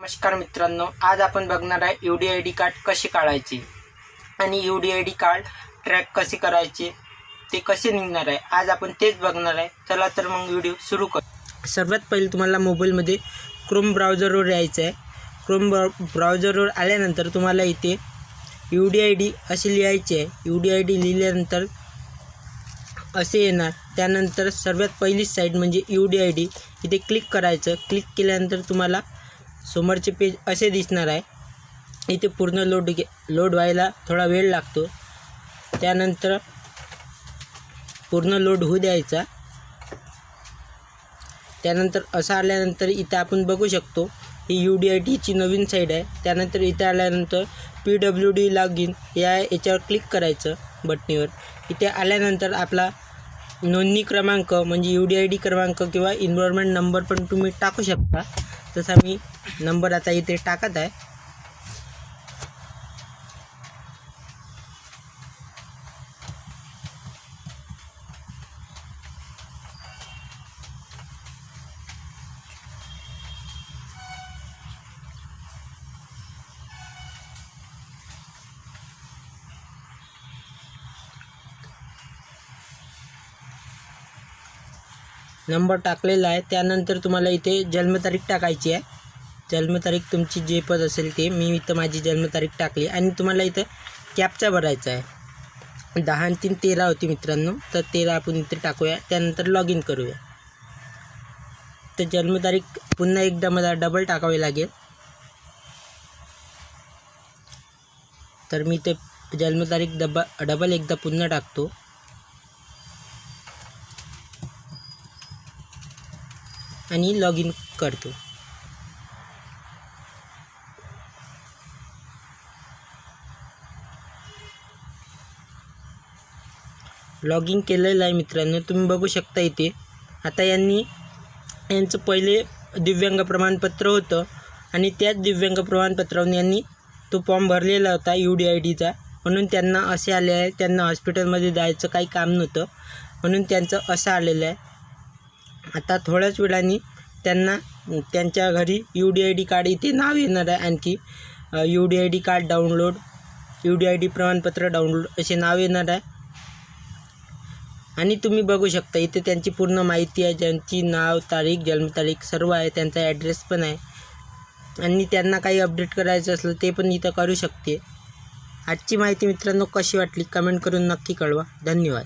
नमस्कार मित्रांनो आज आपण बघणार आहे U D I D card कसे काढायचे आणि U D I D card track कसे करायचे ते कसे निघणार आहे आज आपण तेच बघणार आहे. चला तर मग व्हिडिओ सुरू कर. सर्वात पहिले तुम्हाला मोबाईलमध्ये क्रोम ब्राउझरवर यायचं आहे. क्रोम ब्राउ ब्राउझरवर आल्यानंतर तुम्हाला इथे यू डी आय डी असे लिहायचे आहे. यू डी आय डी लिहिल्यानंतर असे येणार. त्यानंतर सर्वात पहिली साईड म्हणजे यू डी आय डी. इथे क्लिक करायचं. क्लिक केल्यानंतर तुम्हाला समोरचे पेज असे दिसणार आहे. इथे पूर्ण लोड घे लोड व्हायला थोडा वेळ लागतो. त्यानंतर पूर्ण लोड होऊ द्यायचा. त्यानंतर असं आल्यानंतर इथं आपण बघू शकतो ही यू डी आय टीची नवीन साईड आहे. त्यानंतर इथे आल्यानंतर P W D log in या याच्यावर क्लिक करायचं बटणीवर. इथे आल्यानंतर आपला नोंदणी क्रमांक म्हणजे यू डी आय डी क्रमांक किंवा इन्व्हॉर्मेंट नंबर पण तुम्ही टाकू शकता. तसा मी नंबर आता इथे टाकत आहे. नंबर टाकलेला आहे. त्यानंतर तुम्हाला इथे जन्मतारीख टाकायची आहे. जन्मतारीख तुमची जे पद असेल ते मी इथं माझी जन्मतारीख टाकली. आणि तुम्हाला इथं कॅपचा भरायचा आहे. दहा आणि तीन तेरा होती मित्रांनो. तर तेरा आपण इथे टाकूया. त्यानंतर लॉग इन करूया. तर जन्मतारीख पुन्हा एकदा मला डबल टाकावी लागेल. तर मी ते जन्मतारीख डबा डबल एकदा पुन्हा टाकतो. आणि लॉग इन करतो. लॉग इन केलेलं आहे मित्रांनो तुम्ही बघू शकता इथे. आता यांनी यांचं पहिले दिव्यांग प्रमाणपत्र होतं आणि त्याच दिव्यांग प्रमाणपत्रावरून यांनी तो फॉर्म भरलेला होता यू डी आय डीचा म्हणून त्यांना असे आले आहे त्यांना हॉस्पिटलमध्ये जायचं काही काम नव्हतं. म्हणून त्यांचं असं आलेलं आहे. आता थोड्याच वेळाने त्यांना त्यांच्या घरी U D I D card इथे नाव येणार आहे आणखी. U D I D card download U D I D प्रमाणपत्र डाउनलोड असे नाव येणार आहे. आणि तुम्ही बघू शकता इथे त्यांची पूर्ण माहिती आहे ज्यांची नाव तारीख जन्मतारीख सर्व आहे त्यांचा ॲड्रेस पण आहे. आणि त्यांना काही अपडेट करायचं असलं ते पण इथं करू शकते. आजची माहिती मित्रांनो कशी वाटली कमेंट करून नक्की कळवा. धन्यवाद.